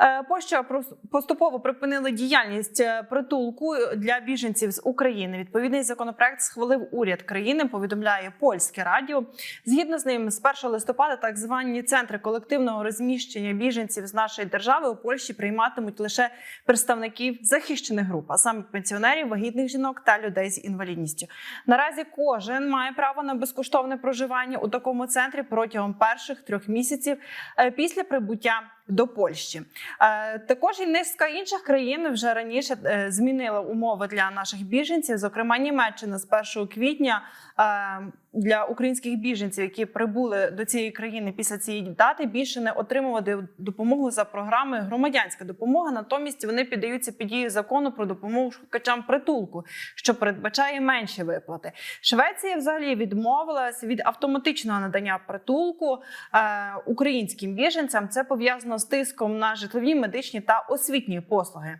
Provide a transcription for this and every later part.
Е, Польща поступово припинила діяльність е, притулку для біженців з України. Відповідний законопроект схвалив уряд країни. Повідомляє польське радіо. Згідно з ним, з 1 листопада так звані центри колективного розміщення біженців з нашої держави у Польщі прийматимуть лише представників захищених груп, а саме пенсіонерів, вагітних жінок та людей з інвалідністю. Наразі кожен має право на безкоштовне проживання у такому центрі протягом перших трьох місяців е, після прибуття до Польщі. Е, Також і низка інших країн вже раніше е, змінила умови для наших біженців. Зокрема, Німеччина з 1 квітня е, для українських біженців, які прибули до цієї країни після цієї дати, більше не отримувати допомогу за програмою громадянська допомога. Натомість вони піддаються під дію закону про допомогу шукачам притулку, що передбачає менші виплати. Швеція взагалі відмовилась від автоматичного надання притулку е, українським біженцям. Це пов'язано з тиском на житлові, медичні та освітні послуги.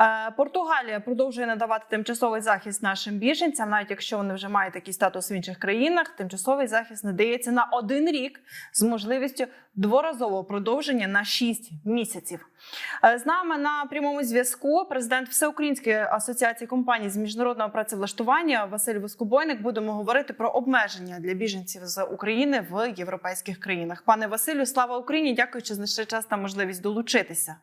Е, Португалія продовжує надавати тимчасовий захист нашим біженцям, навіть якщо вони вже мають такий статус в інших країнах. Тимчасовий захист надається на один рік з можливістю дворазового продовження на 6 місяців. Е, З нами на прямому зв'язку президент Всеукраїнської асоціації компаній з міжнародного працевлаштування Василь Воскобойник. Будемо говорити про обмеження для біженців з України в європейських країнах. Пане Василю, слава Україні! Дякую, що знайшли час та можливість долучитися.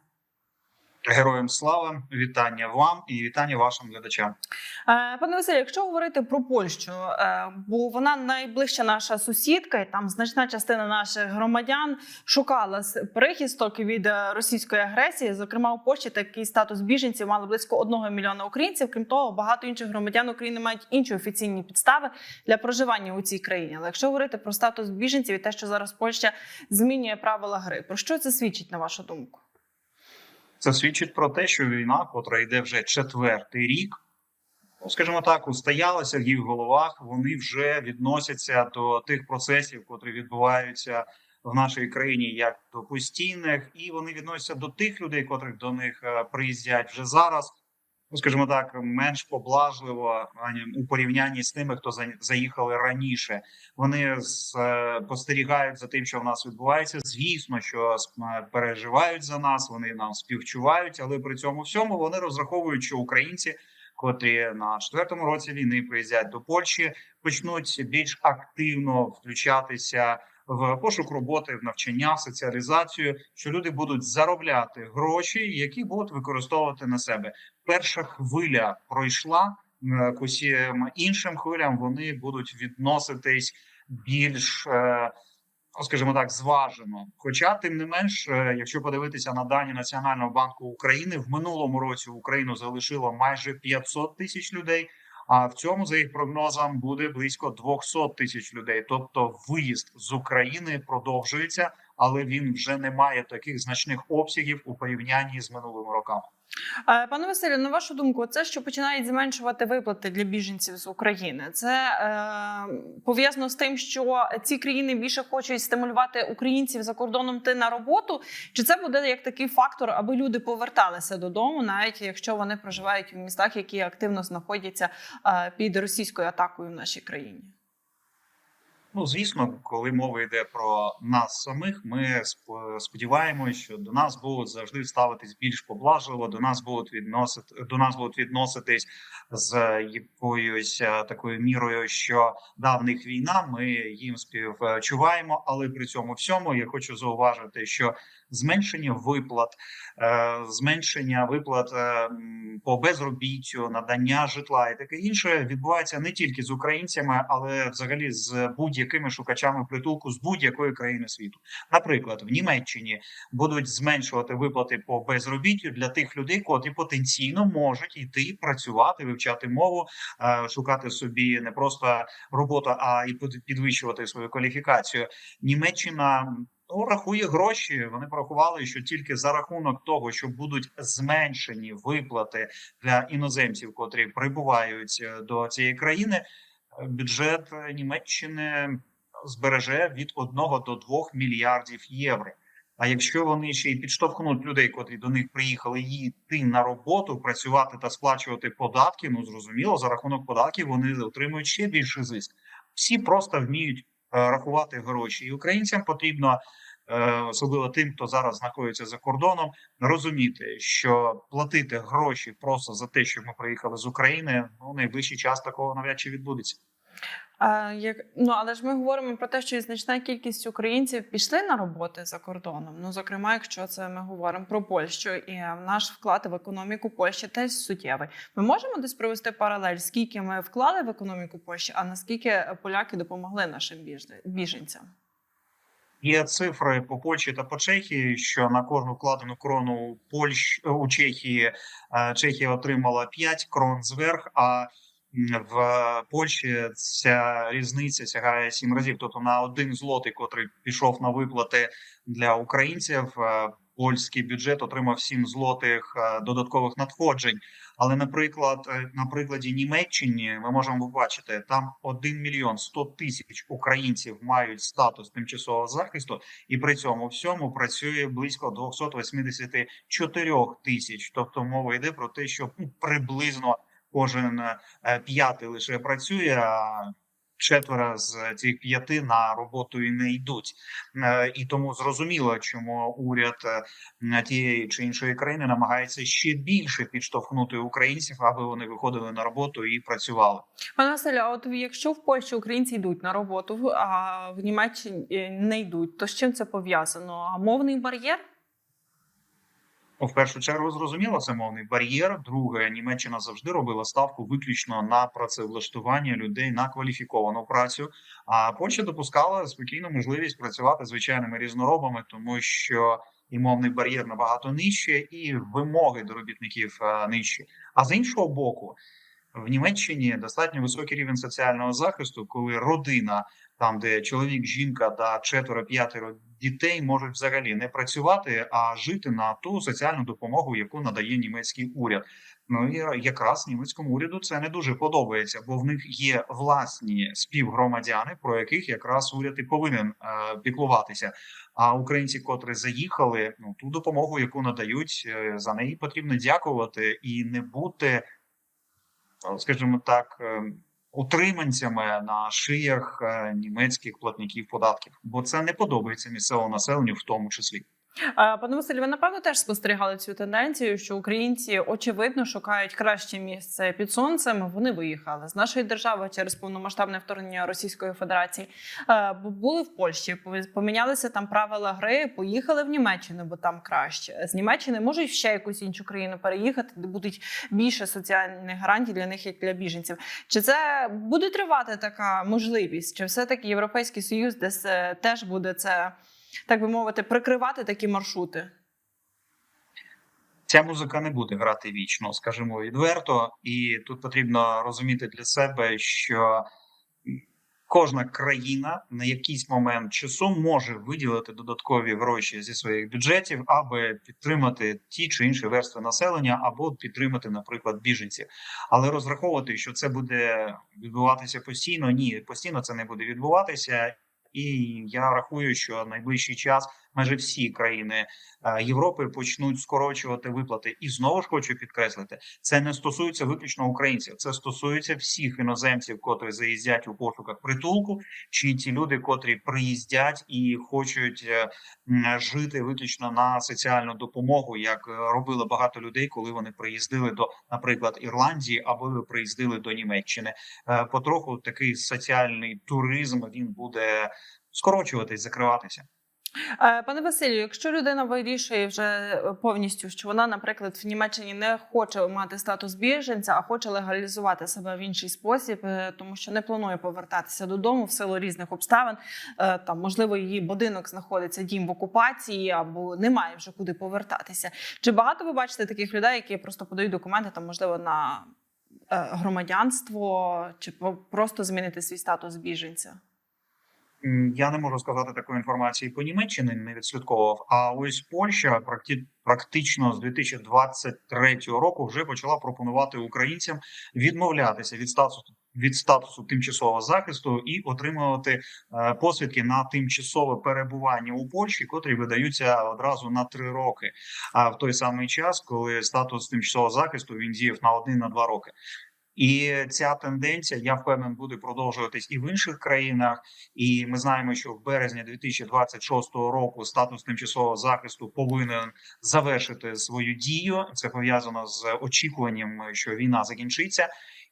Героям слава, вітання вам і вітання вашим глядачам. Е, Пане Василю, якщо говорити про Польщу, е, бо вона найближча наша сусідка, і там значна частина наших громадян шукала прихисток від е, російської агресії. Зокрема, у Польщі такий статус біженців мали близько одного мільйона українців. Крім того, багато інших громадян України мають інші офіційні підстави для проживання у цій країні. Але якщо говорити про статус біженців і те, що зараз Польща змінює правила гри, про що це свідчить на вашу думку? Це свідчить про те, що війна, котра йде вже четвертий рік, ну скажімо так, устоялася в їх головах. Вони вже відносяться до тих процесів, котрі відбуваються в нашій країні, як до постійних, і вони відносяться до тих людей, котрих до них е, приїздять вже зараз. Ну, скажімо так, менш поблажливо у порівнянні з тими, хто за- заїхали раніше. Вони спостерігають за тим, що в нас відбувається. Звісно, що е, переживають за нас, вони нам співчувають, але при цьому всьому вони розраховують, що українці, котрі на четвертому році війни приїздять до Польщі, почнуть більш активно включатися в пошук роботи, в навчання, в соціалізацію, що люди будуть заробляти гроші, які будуть використовувати на себе. Перша хвиля пройшла е, к усім іншим хвилям. Вони будуть відноситись більш, е, ну, скажімо так, зважено. Хоча, тим не менш, е, якщо подивитися на дані Національного банку України, в минулому році Україну залишило майже 500 тисяч людей. А в цьому, за їх прогнозом, буде близько 200 тисяч людей. Тобто, виїзд з України продовжується, але він вже не має таких значних обсягів у порівнянні з минулими роками. Е, Пане Василю, на вашу думку, це що починають зменшувати виплати для біженців з України, це е, пов'язано з тим, що ці країни більше хочуть стимулювати українців за кордоном йти на роботу, чи це буде як такий фактор, аби люди поверталися додому, навіть якщо вони проживають в містах, які активно знаходяться е, під російською атакою в нашій країні? Ну, звісно, коли мова йде про нас самих, ми сп- сподіваємося, що до нас будуть завжди ставитись більш поблажливо, до нас будуть відносити до нас будуть відноситись з якоюсь е, такою мірою, що давніх війна, ми їм співчуваємо, але при цьому всьому я хочу зауважити, що зменшення виплат, е, зменшення виплат е, по безробіттю, надання житла і таке інше відбувається не тільки з українцями, але взагалі з будь-якими шукачами притулку з будь-якої країни світу. Наприклад, в Німеччині будуть зменшувати виплати по безробіттю для тих людей, котрі потенційно можуть йти працювати, вивчати мову, е, шукати собі не просто роботу, а і під- підвищувати свою кваліфікацію. Німеччина ну, рахує гроші. Вони порахували, що тільки за рахунок того, що будуть зменшені виплати для іноземців, котрі прибувають е, до цієї країни, е, бюджет Німеччини збереже від 1 до 2 мільярдів євро. А якщо вони ще й підштовхнуть людей, котрі до них приїхали йти на роботу, працювати та сплачувати податки, ну зрозуміло, за рахунок податків вони отримують ще більший зиск. Всі просто вміють рахувати гроші, і українцям потрібно е, особливо тим, хто зараз знаходиться за кордоном, розуміти, що платити гроші просто за те, що ми приїхали з України, ну найближчий час такого навряд чи відбудеться. Як, ну, але ж ми говоримо про те, що значна кількість українців пішли на роботи за кордоном. Ну, зокрема, якщо це ми говоримо про Польщу, і наш вклад в економіку Польщі теж суттєвий. Ми можемо десь провести паралель, скільки ми вклали в економіку Польщі, а наскільки поляки допомогли нашим біженцям? Є цифри по Польщі та по Чехії, що на кожну вкладену крону Польщ у Чехії е, Чехія отримала 5 крон зверх. А в Польщі ця різниця сягає 7 разів. Тобто на один злотий, котрий пішов на виплати для українців, е, польський бюджет отримав 7 злотих е, додаткових надходжень. Але, наприклад, е, на прикладі Німеччини ми можемо побачити, там 1 мільйон 100 тисяч українців мають статус тимчасового захисту, і при цьому всьому працює близько 284 тисяч. Тобто мова йде про те, що ну, приблизно кожен е, п'ятий лише працює. а Четверо з цих п'яти на роботу і не йдуть, Е, і тому зрозуміло, чому уряд е, тієї чи іншої країни намагається ще більше підштовхнути українців, аби вони виходили на роботу і працювали. Пане Василю, от якщо в Польщі українці йдуть на роботу, а в Німеччині не йдуть, то з чим це пов'язано? А мовний бар'єр? Ну, в першу чергу зрозуміло, це мовний бар'єр. Друге, Німеччина завжди робила ставку виключно на працевлаштування людей на кваліфіковану працю. А Польща допускала спокійну можливість працювати звичайними різноробами, тому що і мовний бар'єр набагато нижче, і вимоги до робітників е, нижчі. А з іншого боку, в Німеччині достатньо високий рівень соціального захисту, коли родина, там де чоловік, жінка та четверо-п'ятеро дітей можуть взагалі не працювати, а жити на ту соціальну допомогу, яку надає німецький уряд. Ну і якраз німецькому уряду це не дуже подобається, бо в них є власні співгромадяни, про яких якраз уряд і повинен е, піклуватися. А українці, котрі заїхали, ну ту допомогу, яку надають, е, за неї потрібно дякувати і не бути, скажімо так. е, Утриманцями на шиях е, німецьких платників податків, бо це не подобається місцевому населенню, в тому числі. Пане Василю, ви напевно теж спостерігали цю тенденцію, що українці очевидно шукають краще місце під сонцем. Вони виїхали з нашої держави через повномасштабне вторгнення Російської Федерації. Були в Польщі, помінялися там правила гри, поїхали в Німеччину, бо там краще. З Німеччини можуть ще якусь іншу країну переїхати, де будуть більше соціальних гарантій для них, як для біженців. Чи це буде тривати така можливість? Чи все таки Європейський Союз десь е, теж буде це? Так би мовити, прикривати такі маршрути. Ця музика не буде грати вічно, скажімо відверто, і тут потрібно розуміти для себе, що кожна країна на якийсь момент часу може виділити додаткові гроші зі своїх бюджетів, аби підтримати ті чи інші верстви населення, або підтримати, наприклад, біженців. Але розраховувати, що це буде відбуватися постійно, ні, постійно це не буде відбуватися. І я рахую, що найближчий час майже всі країни е, Європи почнуть скорочувати виплати. І знову ж хочу підкреслити, це не стосується виключно українців, це стосується всіх іноземців, котрі заїздять у пошуках притулку, чи ті люди, котрі приїздять і хочуть е, жити виключно на соціальну допомогу, як е, робили багато людей, коли вони приїздили до, наприклад, Ірландії або приїздили до Німеччини. Потроху такий соціальний туризм він буде скорочуватись, закриватися. Е, Пане Василю, якщо людина вирішує вже повністю, що вона, наприклад, в Німеччині не хоче мати статус біженця, а хоче легалізувати себе в інший спосіб, е, тому що не планує повертатися додому в силу різних обставин. е, Там можливо її будинок знаходиться дім в окупації, або немає вже куди повертатися. Чи багато ви бачите таких людей, які просто подають документи там, можливо, на е, громадянство, чи просто змінити свій статус біженця? Я не можу сказати такої інформації по Німеччині, не відслідковував. А ось Польща практично з 2023 року вже почала пропонувати українцям відмовлятися від статусу від статусу тимчасового захисту і отримувати е, посвідки на тимчасове перебування у Польщі, котрі видаються одразу на три роки. А в той самий час, коли статус тимчасового захисту він діяв на один на два роки. І ця тенденція, я впевнений, буде продовжуватись і в інших країнах. І ми знаємо, що в березні 2026 року статус тимчасового захисту повинен завершити свою дію. Це пов'язано з очікуванням, що війна закінчиться.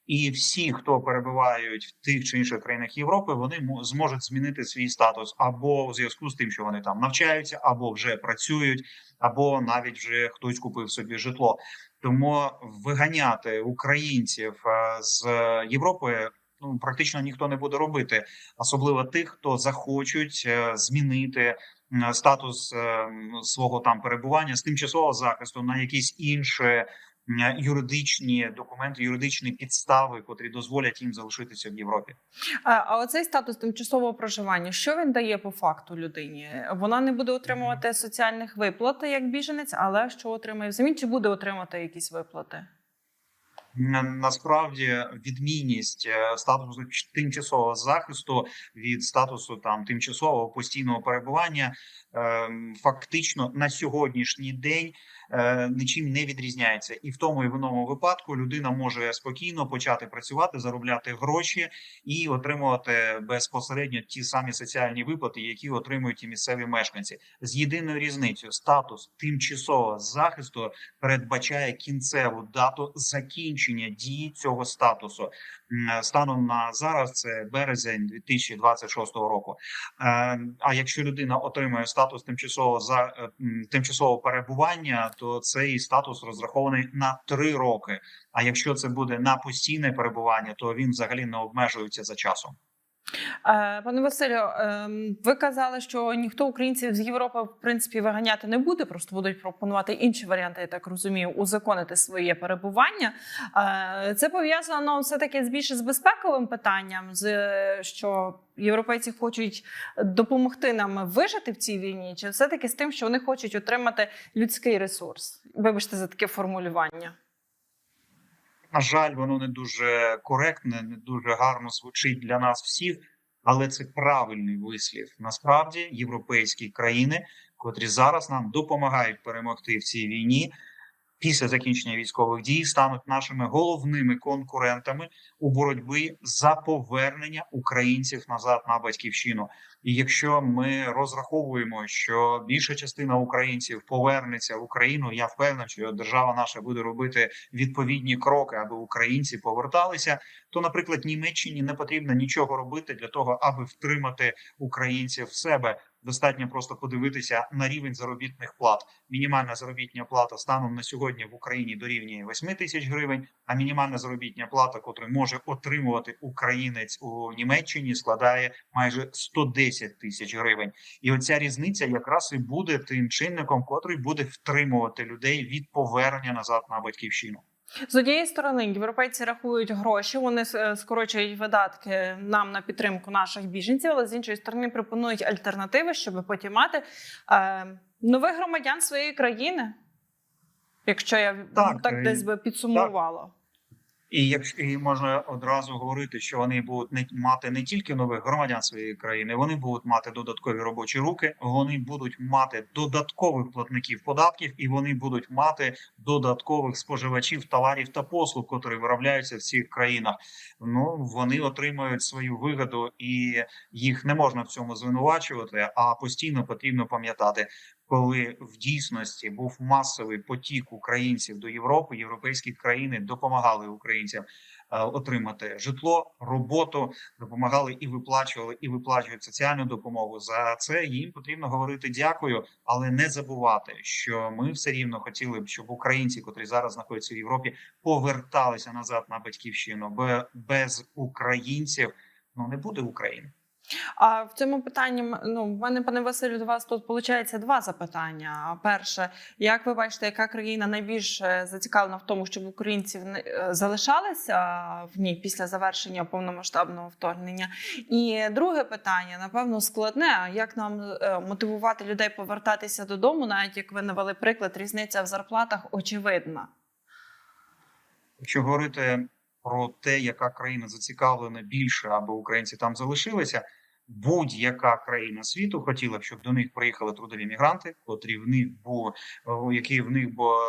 І всі, хто перебувають в тих чи інших країнах Європи, вони мо- зможуть змінити свій статус або у зв'язку з тим, що вони там навчаються, або вже працюють, або навіть вже хтось купив собі житло. Тому виганяти українців е, з Європи ну практично ніхто не буде робити, особливо тих, хто захочуть е, змінити статус е, свого там перебування з тимчасового захисту на якісь інші м, юридичні документи, юридичні підстави, котрі дозволять їм залишитися в Європі. А, оцей статус тимчасового проживання, що він дає по факту людині? Вона не буде отримувати соціальних виплат як біженець, але що отримає взамін, чи буде отримати якісь виплати? Насправді відмінність е, статусу тимчасового захисту від статусу там тимчасового постійного перебування ем, фактично на сьогоднішній день е, нічим не відрізняється, і в тому і в іному випадку людина може спокійно почати працювати, заробляти гроші і отримувати безпосередньо ті самі соціальні виплати, які отримують і місцеві мешканці. З єдиною різницею статус тимчасового захисту передбачає кінцеву дату закінчення дії цього статусу. М, Станом на зараз це березень 2026 року. Е, А якщо людина отримує статус тимчасового за е, тимчасового перебування, то цей статус розрахований на три роки. А якщо це буде на постійне перебування, то він взагалі не обмежується за часом. Е, Пане Василю, ем, ви казали, що ніхто українців з Європи в принципі виганяти не буде, просто будуть пропонувати інші варіанти, я так розумію, узаконити своє перебування. Е, Це пов'язано все таки з більше з безпековим питанням, з е, що європейці хочуть допомогти нам вижити в цій війні, чи все таки з тим, що вони хочуть отримати людський ресурс? Вибачте за таке формулювання. На жаль, воно не дуже коректне, не дуже гарно звучить для нас всіх, але це правильний вислів. Насправді, європейські країни, котрі зараз нам допомагають перемогти в цій війні, після закінчення військових дій стануть нашими головними конкурентами у боротьбі за повернення українців назад на батьківщину. І якщо ми розраховуємо, що більша частина українців повернеться в Україну, я впевнений, що держава наша буде робити відповідні кроки, аби українці поверталися. То, наприклад, Німеччині не потрібно нічого робити для того, аби втримати українців в себе. Достатньо просто подивитися на рівень заробітних плат. Мінімальна заробітня плата станом на сьогодні в Україні дорівнює 8 тисяч гривень. А мінімальна заробітня плата, котру може отримувати українець у Німеччині, складає майже 110 тисяч гривень. І оця різниця якраз і буде тим чинником, котрий буде втримувати людей від повернення назад на батьківщину. З однієї сторони, європейці рахують гроші, вони е, скорочують видатки нам на підтримку наших біженців, але з іншої сторони пропонують альтернативи, щоб потім мати е, нових громадян своєї країни. Якщо я Так, так е, десь би підсумувала. І якщо і можна одразу говорити, що вони будуть не мати не тільки нових громадян своєї країни, вони будуть мати додаткові робочі руки, вони будуть мати додаткових платників податків, і вони будуть мати додаткових споживачів товарів та послуг, котрі виробляються в цих країнах. Ну вони отримують свою вигоду, і їх не можна в цьому звинувачувати. А постійно потрібно пам'ятати, коли в дійсності був масовий потік українців до Європи, європейські країни допомагали українцям е, отримати житло, роботу, допомагали і виплачували, і виплачують соціальну допомогу. За це їм потрібно говорити дякую, але не забувати, що ми все рівно хотіли б, щоб українці, котрі зараз знаходяться в Європі, поверталися назад на батьківщину. Бо без українців ну не буде України. А в цьому питанні ну в мене, пане Василю, до вас тут виходить два запитання. Перше, як ви бачите, яка країна найбільше зацікавлена в тому, щоб українці е, залишалися в ній після завершення повномасштабного вторгнення? І друге питання, напевно, складне. Як нам е, мотивувати людей повертатися додому, навіть як ви навели приклад, різниця в зарплатах очевидна. Якщо говорити про те, яка країна зацікавлена більше, аби українці там залишилися, будь-яка країна світу хотіла б, щоб до них приїхали трудові мігранти, котрі в них бо які в них бо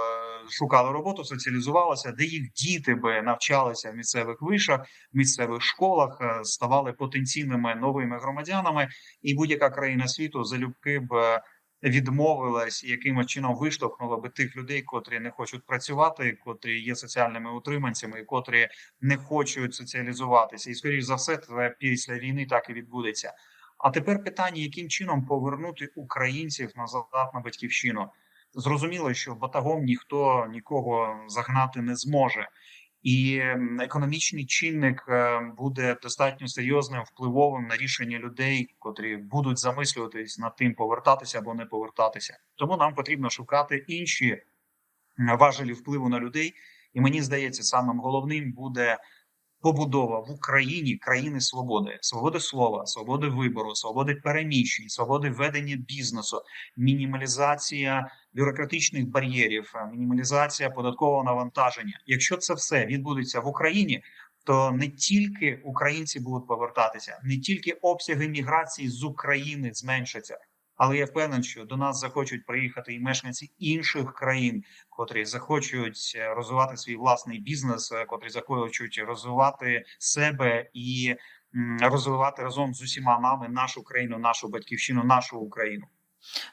шукали роботу, соціалізувалися, де їх діти би навчалися в місцевих вишах, в місцевих школах, е, ставали потенційними новими громадянами, і будь-яка країна світу залюбки б е, відмовилась і якимось чином виштовхнула би тих людей, котрі не хочуть працювати, котрі є соціальними утриманцями, котрі не хочуть соціалізуватися. І скоріш за все, це після війни так і відбудеться. А тепер питання, яким чином повернути українців назад на батьківщину. Зрозуміло, що батагом ніхто нікого загнати не зможе, і економічний чинник е, буде достатньо серйозним впливовим на рішення людей, котрі будуть замислюватись над тим, повертатися або не повертатися. Тому нам потрібно шукати інші важелі впливу на людей. І мені здається, самим головним буде побудова в Україні країни свободи, свободи слова, свободи вибору, свободи переміщень, свободи ведення бізнесу, мінімалізація бюрократичних бар'єрів, е, мінімалізація податкового навантаження. Якщо це все відбудеться в Україні, то не тільки українці будуть повертатися, не тільки обсяги міграції з України зменшаться. Але я впевнений, що до нас захочуть приїхати і мешканці інших країн, котрі захочуть е, розвивати свій власний бізнес, е, котрі захочуть розвивати себе і розвивати разом з усіма нами нашу країну, нашу батьківщину, нашу Україну.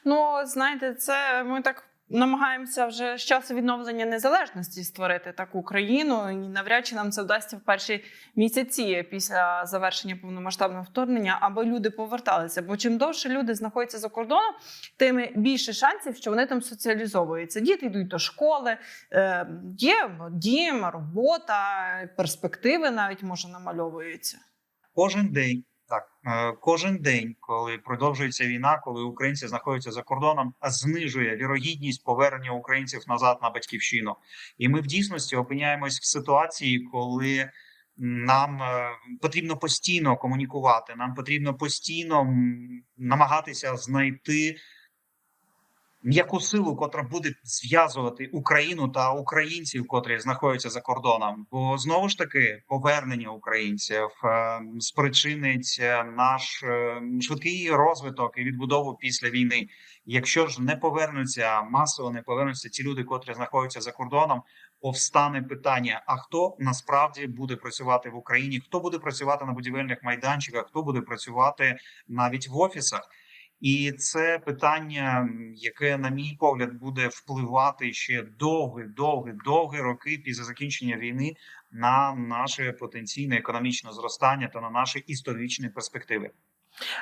Ну, знаєте, це ми так намагаємося вже з часу відновлення незалежності створити таку країну, і навряд чи нам це вдасться в перші місяці після завершення повномасштабного вторгнення, аби люди поверталися. Бо чим довше люди знаходяться за кордоном, тим більше шансів, що вони там соціалізовуються. Діти йдуть до школи, е, є дім, робота, перспективи навіть може намальовуються. Кожен день кожен день, коли продовжується війна, коли українці знаходяться за кордоном, знижує вірогідність повернення українців назад на батьківщину. І ми в дійсності опиняємось в ситуації, коли нам е, потрібно постійно комунікувати. Нам потрібно постійно намагатися знайти м'яку силу, котра буде зв'язувати Україну та українців, котрі знаходяться за кордоном. Бо знову ж таки повернення українців е, спричинить е, наш е, швидкий розвиток і відбудову після війни. Якщо ж не повернуться масово, не повернуться ті люди, котрі знаходяться за кордоном. Повстане питання: а хто насправді буде працювати в Україні? Хто буде працювати на будівельних майданчиках? Хто буде працювати навіть в офісах? І це питання, яке, на мій погляд, буде впливати ще довгі, довгі, довгі роки після закінчення війни на наше потенційне економічне зростання та на наші історичні перспективи.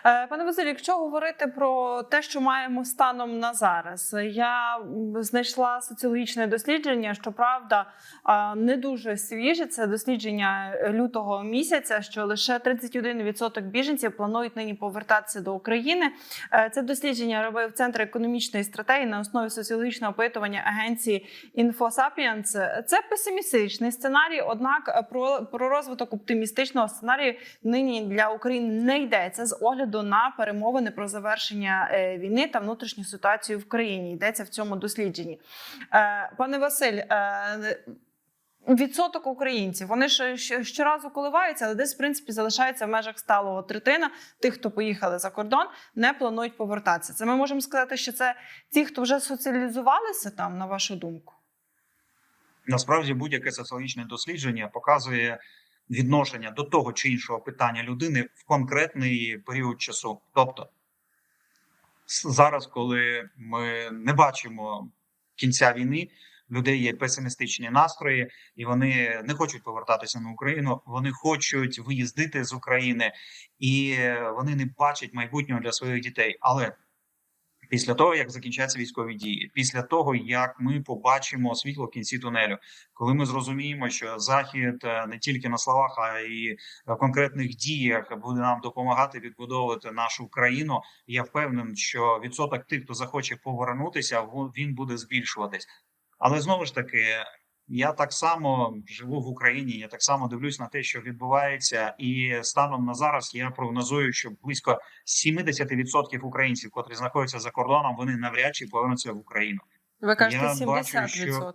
Е, Пане Василь, якщо говорити про те, що маємо станом на зараз, я знайшла соціологічне дослідження. Щоправда, е, не дуже свіже. Це дослідження лютого місяця. Що лише 31% біженців планують нині повертатися до України. Е, Це дослідження робив центр економічної стратегії на основі соціологічного опитування агенції InfoSapiens. Це песимістичний сценарій. Однак е, про, про розвиток оптимістичного сценарію нині для України не йдеться з огляду на перемовини про завершення е, війни та внутрішню ситуацію в країні. Йдеться в цьому дослідженні. Е, Пане Василь. е, Відсоток українців вони ж щоразу коливаються, але десь в принципі залишається в межах сталого третина тих, хто поїхали за кордон, не планують повертатися. Це ми можемо сказати, що це ті, хто вже соціалізувалися там, на вашу думку. Насправді, будь-яке соціологічне дослідження показує відношення до того чи іншого питання людини в конкретний період часу. Тобто, зараз, коли ми не бачимо кінця війни, людей є песимістичні настрої, і вони не хочуть повертатися на Україну. Вони хочуть виїздити з України, і вони не бачать майбутнього для своїх дітей. Але після того, як закінчаться військові дії, після того як ми побачимо світло в кінці тунелю, коли ми зрозуміємо, що захід е, не тільки на словах, а й в конкретних діях буде нам допомагати відбудовувати нашу країну. Я впевнений, що відсоток тих, хто захоче повернутися, він буде збільшуватись. Але знову ж таки, я так само живу в Україні. Я так само дивлюсь на те, що відбувається, і станом на зараз я прогнозую, що близько 70% українців, котрі знаходяться за кордоном, вони навряд чи повернуться в Україну. Ви кажете, Я 70%. бачу, що-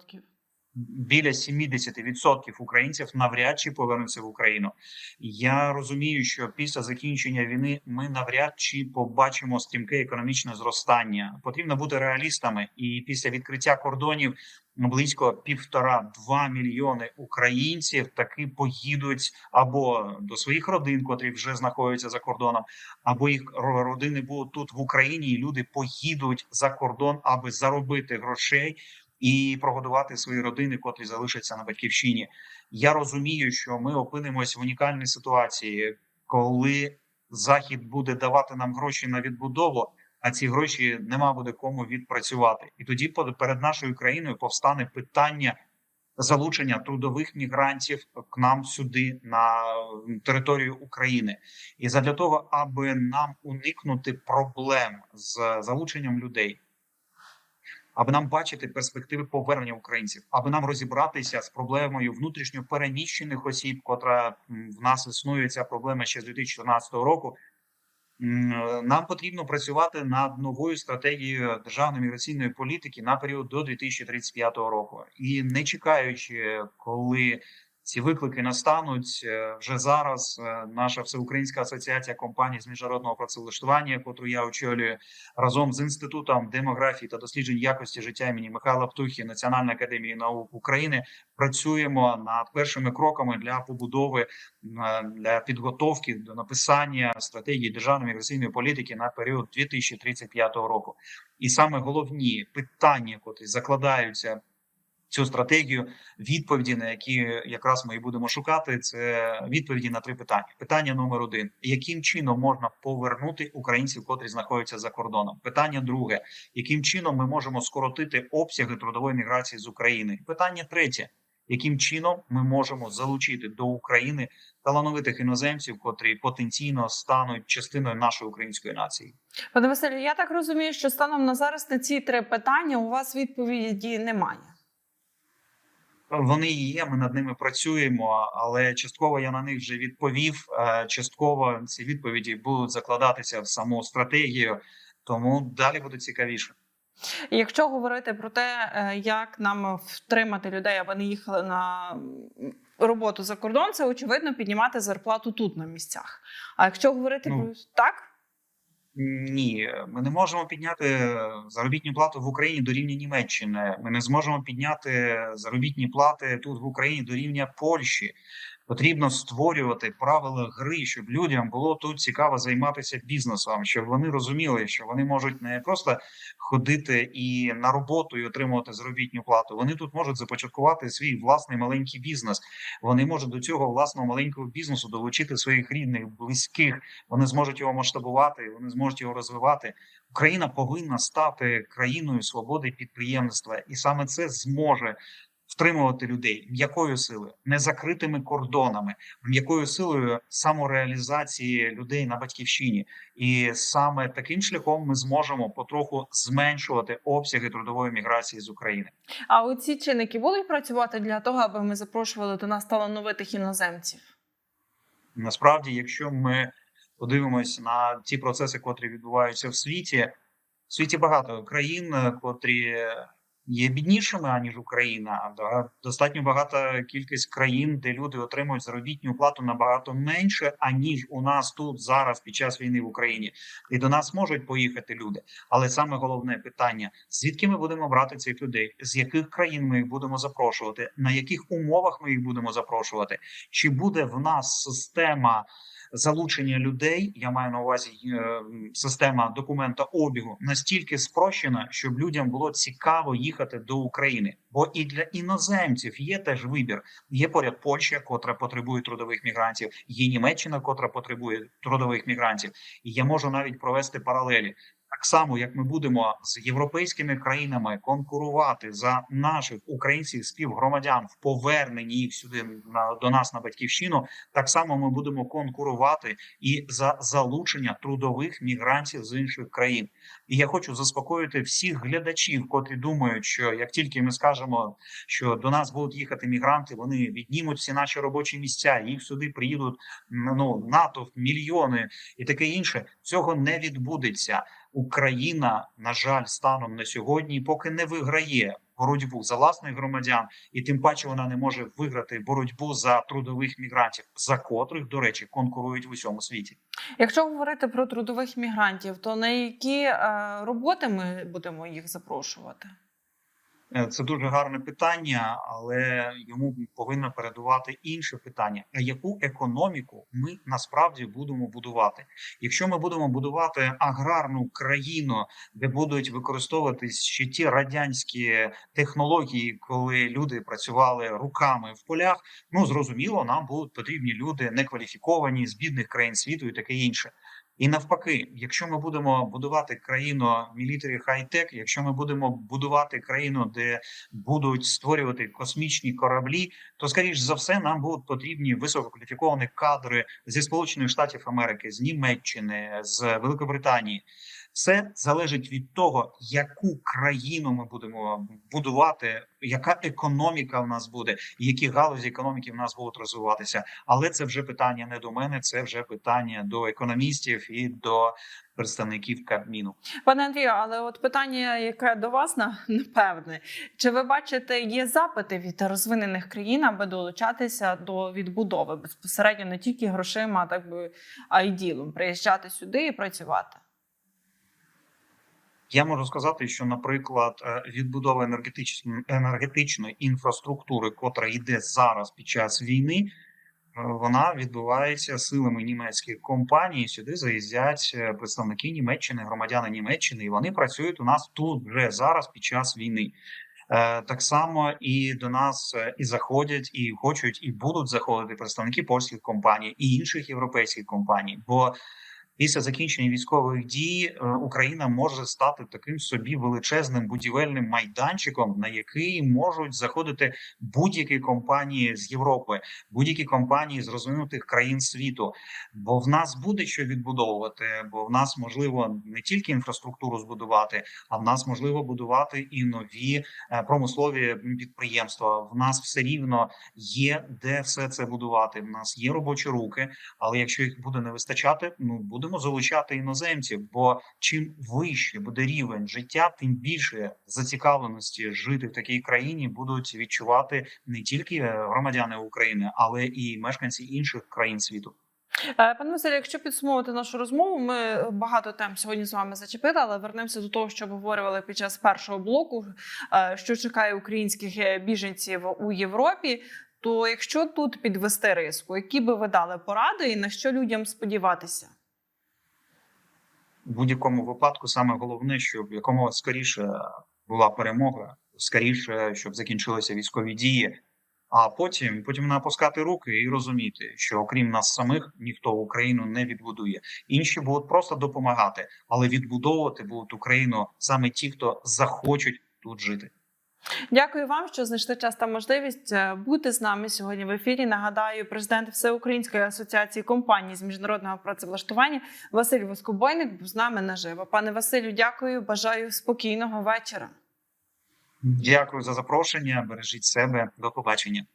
біля 70% українців навряд чи повернуться в Україну. Я розумію, що після закінчення війни ми навряд чи побачимо стрімке економічне зростання. Потрібно бути реалістами, і після відкриття кордонів близько півтора-два мільйони українців таки поїдуть або до своїх родин, котрі вже знаходяться за кордоном, або їх родини будуть тут в Україні, і люди поїдуть за кордон, аби заробити грошей і прогодувати свої родини, котрі залишаться на батьківщині. Я розумію, що ми опинимось в унікальній ситуації, коли захід буде давати нам гроші на відбудову. А ці гроші нема буде кому відпрацювати, і тоді перед нашою країною повстане питання залучення трудових мігрантів к нам сюди на територію України. І задля того, аби нам уникнути проблем з залученням людей, аби нам бачити перспективи повернення українців, аби нам розібратися з проблемою внутрішньо переміщених осіб, котра в нас існує ця проблема ще з 2014 року. Нам потрібно працювати над новою стратегією державної міграційної політики на період до 2035 року, і не чекаючи, коли ці виклики настануть е, вже зараз. е, Наша всеукраїнська асоціація компаній з міжнародного працевлаштування, котру я очолюю, разом з інститутом демографії та досліджень якості життя імені Михайла Птухи Національної академії наук України працюємо над першими кроками для побудови е, для підготовки до написання стратегії державної міграційної політики на період 2035 року. І саме головні питання, котрі закладаються. Цю стратегію відповіді, на які якраз ми і будемо шукати, це відповіді на три питання. Питання номер один: яким чином можна повернути українців, котрі знаходяться за кордоном? Питання друге: яким чином ми можемо скоротити обсяги трудової міграції з України? Питання третє: яким чином ми можемо залучити до України талановитих іноземців, котрі потенційно стануть частиною нашої української нації? Пане Василю, я так розумію, що станом на зараз на ці три питання у вас відповіді немає. Вони є, ми над ними працюємо, але частково я на них вже відповів. е, Частково ці відповіді будуть закладатися в саму стратегію, тому далі буде цікавіше. Якщо говорити про те, е, як нам втримати людей, аби не їхали на роботу за кордон, це очевидно піднімати зарплату тут на місцях. А якщо говорити Ну, про так, Ні, ми не можемо підняти заробітну плату в Україні до рівня Німеччини. Ми не зможемо підняти заробітні плати тут в Україні до рівня Польщі. Потрібно створювати правила гри, щоб людям було тут цікаво займатися бізнесом, щоб вони розуміли, що вони можуть не просто ходити і на роботу і отримувати заробітну плату. Вони тут можуть започаткувати свій власний маленький бізнес. Вони можуть до цього власного маленького бізнесу долучити своїх рідних, близьких. Вони зможуть його масштабувати, вони зможуть його розвивати. Україна повинна стати країною свободи підприємництва, і саме це зможе втримувати людей м'якою силою, не закритими кордонами, м'якою силою самореалізації людей на батьківщині. І саме таким шляхом ми зможемо потроху зменшувати обсяги трудової міграції з України. а оці чинники будуть працювати для того, аби ми запрошували до нас талановитих іноземців. Насправді, якщо ми подивимось на ті процеси, котрі відбуваються в світі, в світі багато країн, котрі є біднішими аніж Україна. Достатньо багата кількість країн, де люди отримують заробітну плату набагато менше, аніж у нас тут зараз під час війни в Україні. І до нас можуть поїхати люди. Але саме головне питання: звідки ми будемо брати цих людей, з яких країн ми їх будемо запрошувати, на яких умовах ми їх будемо запрошувати? Чи буде в нас система? Залучення людей, я маю на увазі е, система документа обігу настільки спрощена, щоб людям було цікаво їхати до України. Бо і для іноземців є теж вибір. Є поряд Польща, котра потребує трудових мігрантів, є Німеччина, котра потребує трудових мігрантів. І я можу навіть провести паралелі. Так само, як ми будемо з європейськими країнами конкурувати за наших українців співгромадян в поверненні їх сюди на до нас на батьківщину, так само ми будемо конкурувати і за залучення трудових мігрантів з інших країн. І я хочу заспокоїти всіх глядачів, котрі думають, що як тільки ми скажемо, що до нас будуть їхати мігранти, вони віднімуть всі наші робочі місця, їх сюди приїдуть ну натовп, мільйони і таке інше. Цього не відбудеться. Україна, на жаль, станом на сьогодні, поки не виграє боротьбу за власних громадян, і тим паче вона не може виграти боротьбу за трудових мігрантів, за котрих, до речі, конкурують в усьому світі. Якщо говорити про трудових мігрантів, то на які е, роботи ми будемо їх запрошувати? Е, Це дуже гарне питання, але йому повинно передувати інше питання: а яку економіку ми насправді будемо будувати? Якщо ми будемо будувати аграрну країну, де будуть використовуватись ще ті радянські технології, коли люди працювали руками в полях, ну зрозуміло, нам будуть потрібні люди некваліфіковані з бідних країн світу і таке інше. І навпаки, якщо ми будемо будувати країну мілітарі хай-тек, якщо ми будемо будувати країну, де будуть створювати космічні кораблі, то скоріш за все нам будуть потрібні висококваліфіковані кадри зі Сполучених Штатів Америки, з Німеччини, з Великобританії. Все залежить від того, яку країну ми будемо будувати, яка економіка в нас буде, які галузі економіки в нас будуть розвиватися. Але це вже питання не до мене, це вже питання до економістів і до представників Кабміну. Пане Андрію, але от питання, яке до вас напевне, чи ви бачите, є запити від розвинених країн, аби долучатися до відбудови безпосередньо не тільки грошима, а так би а й ділом приїжджати сюди і працювати? Я можу сказати, що, наприклад, е, відбудова енергетичної інфраструктури, котра йде зараз під час війни, е, вона відбувається силами німецьких компаній. Сюди заїздять е, представники Німеччини, громадяни Німеччини, і вони працюють у нас тут вже зараз під час війни. Так само і до нас і заходять, і хочуть, і будуть заходити представники польських компаній і інших європейських компаній. Бо після закінчення військових дій е, Україна може стати таким собі величезним будівельним майданчиком, на який можуть заходити будь-які компанії з Європи, будь-які компанії з розвинутих країн світу. Бо в нас буде що відбудовувати, бо в нас можливо не тільки інфраструктуру збудувати, а в нас можливо будувати і нові е, промислові підприємства. В нас все рівно є де все це будувати. В нас є робочі руки, але якщо їх буде не вистачати, ну будемо залучати іноземців. Бо чим вище буде рівень життя, тим більше зацікавленості жити в такій країні будуть відчувати не тільки громадяни України, але і мешканці інших країн світу. Е, Пане Василю, якщо підсумовувати нашу розмову, ми багато тем сьогодні з вами зачепили, але вернемося до того, що обговорювали під час першого блоку, е, що чекає українських е, біженців у Європі. То якщо тут підвести риску, які би ви дали поради і на що людям сподіватися? В будь-якому випадку саме головне, щоб якомога скоріше була перемога, скоріше, щоб закінчилися військові дії. А потім потім напускати руки і розуміти, що окрім нас самих ніхто Україну не відбудує. Інші будуть просто допомагати, але відбудовувати будуть Україну саме ті, хто захочуть тут жити. Дякую вам, що знайшли час та можливість е, бути з нами сьогодні в ефірі. Нагадаю, президент Всеукраїнської асоціації компаній з міжнародного працевлаштування Василь Воскобойник був з нами наживо. Пане Василю, дякую. Бажаю спокійного вечора. Дякую за запрошення. Бережіть себе. До побачення.